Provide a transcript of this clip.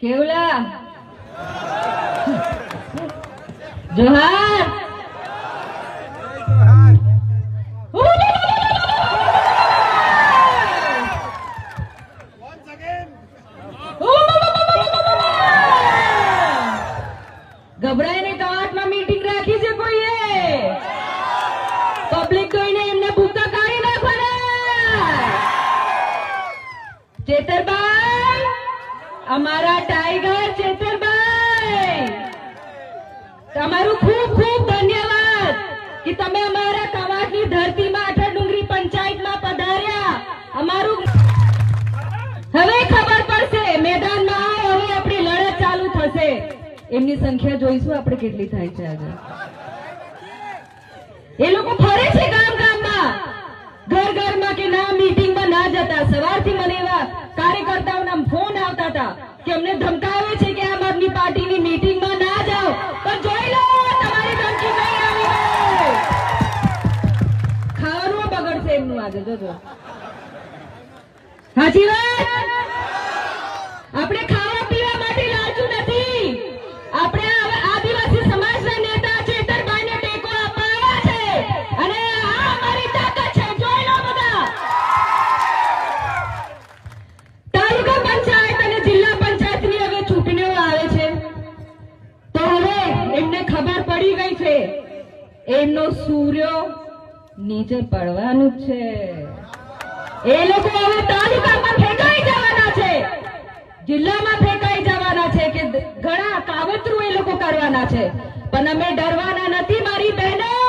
કેવલા? Johar? Meeting રાખી છે કોઈએ? Public જોઈને એમને ભૂકા કાઢી નાખવાના. ચેતરભાઈ! અમારા ટાઈગર ચેતરભાઈ તમારું ખૂબ ખૂબ ધન્યવાદ કે તમે અમારા કવાટની ધરતીમાં અઠર ડુંગરી પંચાયતમાં પધાર્યા. અમારું હવે ખબર પડશે મેદાનમાં આવો, હવે આપણી લડત ચાલુ થશે. એમની સંખ્યા જોઈશું આપણે કેટલી થાય છે આજે એ લોકો ફરે છે એમનું જોજો સાચી વાત? આપણે ખાવા પીવા માટે લાલચુ નથી. આપણે આદિવાસી સમાજના નેતા ચેતરભાઈને ટેકો આપવા છે. અને આ અમારી તાકાત છે. જોઈ લો બધા. તાલુકા પંચાયત અને જિલ્લા પંચાયતની હવે ચૂંટણીઓ આવે છે. તો હવે એમને ખબર પડી ગઈ છે. એમનો સૂર્ય નીચે પડવાનું છે. એ લોકો હવે તાલુકામાં ફેંકાઈ જવાના છે. જિલ્લામાં ફેંકાઈ જવાના છે કે ઘણા કાવતરું એ લોકો કરવાના છે. પણ અમે ડરવાના નથી, મારી બહેનો.